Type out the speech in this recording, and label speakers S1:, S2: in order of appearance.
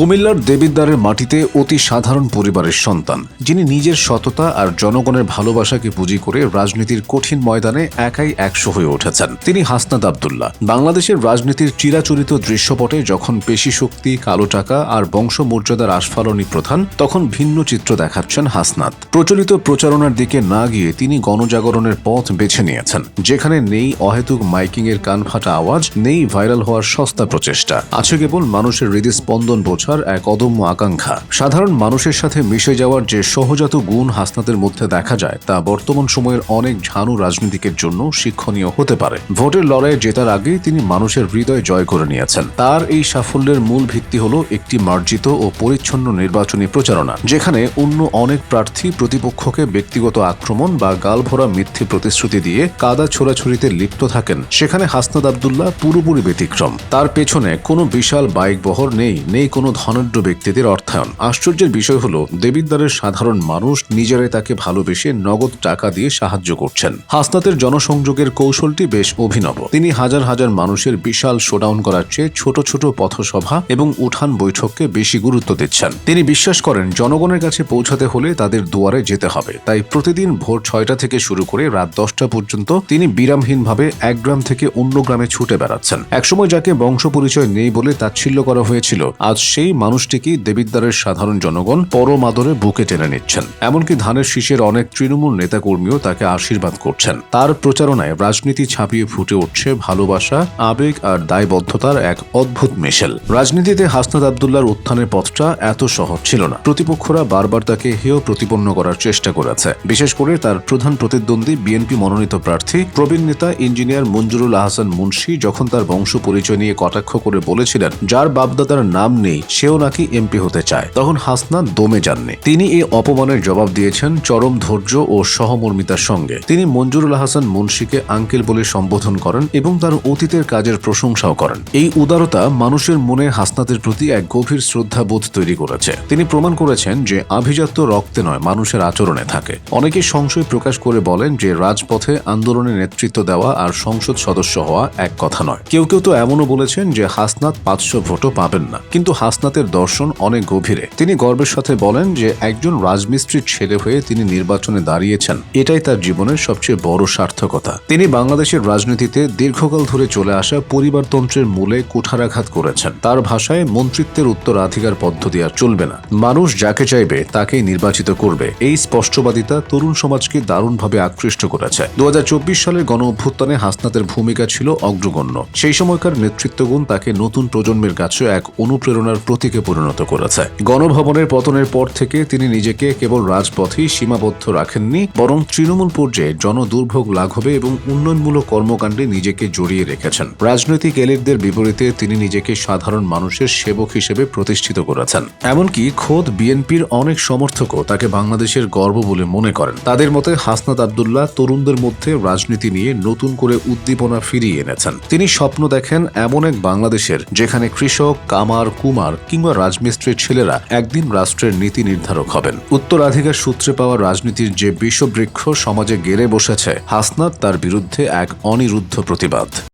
S1: কুমিল্লার দেবিদ্বারের মাটিতে অতি সাধারণ পরিবারের সন্তান, যিনি নিজের সততা আর জনগণের ভালোবাসাকে পুঁজি করে রাজনীতির কঠিন ময়দানে একাই একশো হয়ে উঠেছেন। তিনি হাসনাদ আবদুল্লাহ। বাংলাদেশের রাজনীতির চিরাচরিত দৃশ্যপটে যখন পেশি শক্তি, কালো টাকা আর বংশমর্যাদার আস্ফালনই প্রধান, তখন ভিন্ন চিত্র দেখাচ্ছেন হাসনাত। প্রচলিত প্রচারণার দিকে না গিয়ে তিনি গণজাগরণের পথ বেছে নিয়েছেন, যেখানে নেই অহেতুক মাইকিং এর কানফাটা আওয়াজ, নেই ভাইরাল হওয়ার সস্তা প্রচেষ্টা। আছে কেবল মানুষের হৃদস্পন্দন বোঝার এক অদম্য আকাঙ্ক্ষা। সাধারণ মানুষের সাথে মিশে যাওয়ার যে সহজাত গুণ হাসনাতের মধ্যে দেখা যায়, তা বর্তমান সময়ের অনেক ঝানু রাজনীতিকের জন্য শিক্ষণীয় হতে পারে। ভোটের লড়াইয়ে জেতার আগেই তিনি মানুষের হৃদয় জয় করে নিয়েছেন। তার এই সাফল্যের মূল ভিত্তি হল একটি মার্জিত ও পরিচ্ছন্ন নির্বাচনী প্রচারণা, যেখানে অন্য অনেক প্রার্থী প্রতিপক্ষকে ব্যক্তিগত আক্রমণ বা গালভরা মিথ্যে প্রতিশ্রুতি দিয়ে কাদা ছোড়াছুড়িতে লিপ্ত থাকেন। সেখানে হাসনাদ আবদুল্লাহ পুরোপুরি ব্যতিক্রম। তার পেছনে কোনো বিশাল বাইক বহর নেই নেই কোনো ধনাঢ্য ব্যক্তিদের অর্থায়ন। আশ্চর্যের বিষয় হলো, দেবিদ্বারের সাধারণ মানুষ নিজেরাই তাকে ভালোবেসে নগদ টাকা দিয়ে সাহায্য করছেন। হাসনাতের জনসংযোগের কৌশলটি বেশ অভিনব। তিনি হাজার হাজার মানুষের বিশাল শোডাউন করার চেয়ে ছোট ছোট পথসভা এবং উঠান বৈঠককে বেশি গুরুত্ব দিচ্ছেন। তিনি বিশ্বাস করেন, জনগণের কাছে পৌঁছাতে হলে তাদের দুয়ারে যেতে হবে। তাই প্রতিদিন ভোর ছয়টা থেকে শুরু করে রাত দশটা পর্যন্ত তিনি বিরামহীনভাবে এক গ্রাম থেকে অন্য গ্রামে ছুটে বেড়াচ্ছেন। একসময় যাকে বংশ পরিচয় নেই বলে তাচ্ছিল্য করা হয়েছিল, আজ সেই মানুষটিকেই দেবিদ্বারের সাধারণ জনগণ পরম আদরে বুকে টেনে নিচ্ছেন। এমনকি ধানের শীষের অনেক তৃণমূল নেতাকর্মীও তাকে আশীর্বাদ করছেন। তার প্রচারণায় রাজনীতি ছাপিয়ে ফুটে উঠছে ভালোবাসা, আবেগ আর দায়বদ্ধতার এক অদ্ভুত মিশেল। রাজনীতিতে হাসনাদ আবদুল্লার উত্থানের পথটা এত সহজ ছিল না। প্রতিপক্ষরা বারবার তাকে হেয় প্রতিপন্ন করার চেষ্টা করেছে। বিশেষ করে তার প্রধান প্রতিদ্বন্দ্বী বিএনপি মনোনীত প্রার্থী, প্রবীণ নেতা ইঞ্জিনিয়ার মঞ্জুরুল আহসান মুন্সি যখন তার বংশ পরিচয় নিয়ে কটাক্ষ করে বলেছিলেন, যার বাপদাদার নাম নেই, সেও নাকি এমপি হতে চায়। তখন হাসনাদ দমে যাননি। তিনি এই অপমানের জবাব দিয়েছেন চরম ধৈর্য ও সহমর্মিতার সঙ্গে। তিনি মঞ্জুরুল হাসান মুন্সিকে আঙ্কেল বলে সম্বোধন করেন এবং তার অতীতের কাজের প্রশংসাও করেন। এই উদারতা মানুষের মনে হাসনাতের প্রতি এক গভীর শ্রদ্ধাবোধ তৈরি করেছে। তিনি প্রমাণ করেছেন যে আভিজাত্য রক্তে নয়, মানুষের আচরণে থাকে। অনেকে সংশয় প্রকাশ করে বলেন যে রাজপথে আন্দোলনে নেতৃত্ব দেওয়া আর সংসদ সদস্য হওয়া এক কথা নয়। কেউ কেউ তো এমনও বলেছেন যে হাসনাত পাঁচশো ভোটও পাবেন না। কিন্তু হাসনাতের দর্শন অনেক গভীরে। তিনি গর্বের সাথে বলেন যে একজন রাজমিস্ত্রির ছেলে হয়ে তিনি নির্বাচনে দাঁড়িয়েছেন। এটাই তার জীবনের সবচেয়ে বড় সার্থকতা। তিনি বাংলাদেশের রাজনীতিতে দীর্ঘকাল ধরে চলে আসা পরিবারতন্ত্রের মূলে কুঠারাঘাত করেছেন। তার ভাষায় মন্ত্রিত্বের উত্তরাধিকার পদ্ধতি আর চলবে না। মানুষ যাকে চাইবে, তাকেই নির্বাচিত করবে। এই স্পষ্টবাদিতা তরুণ সমাজকে দারুণভাবে আকৃষ্ট করেছে। দু সালের গণ অভ্যুত্থানে হাসনাতের ভূমিকা ছিল অগ্রগণ্য। সেই সময়কার নেতৃত্বগুণ তাকে নতুন প্রজন্মের কাছে এক অনুপ্রেরণার প্রতীকে পরিণত করেছে। গণভবনের পতনের পর থেকে তিনি নিজেকে কেবল রাজপথেই সীমাবদ্ধ রাখেননি, বরং তৃণমূল পর্যায়ে জনদুর্ভোগ লাঘবে এবং উন্নয়নমূলক কর্মকাণ্ডে নিজেকে জড়িয়ে রেখেছেন। রাজনৈতিক এলিটদের বিপরীতে তিনি নিজেকে সাধারণ মানুষের সেবক হিসেবে প্রতিষ্ঠিত করেছেন। এমনকি খোদ বিএনপির অনেক সমর্থকও তাকে বাংলাদেশের গর্ব বলে মনে করেন। তাদের মতে হাসনাত আবদুল্লাহ তরুণদের মধ্যে রাজনীতি নিয়ে নতুন করে উদ্দীপনা ফিরিয়ে এনেছেন। তিনি স্বপ্ন দেখেন এমন এক বাংলাদেশের, যেখানে কৃষক, কামার, কুমার কিংবা রাজমিস্ত্রির ছেলেরা একদিন রাষ্ট্রের নীতি নির্ধারক হবেন। উত্তরাধিকার সূত্রে পাওয়া রাজনীতির যে বিষবৃক্ষ সমাজে গেড়ে বসেছে, হাসনাত তার বিরুদ্ধে এক অনিরুদ্ধ প্রতিবাদ।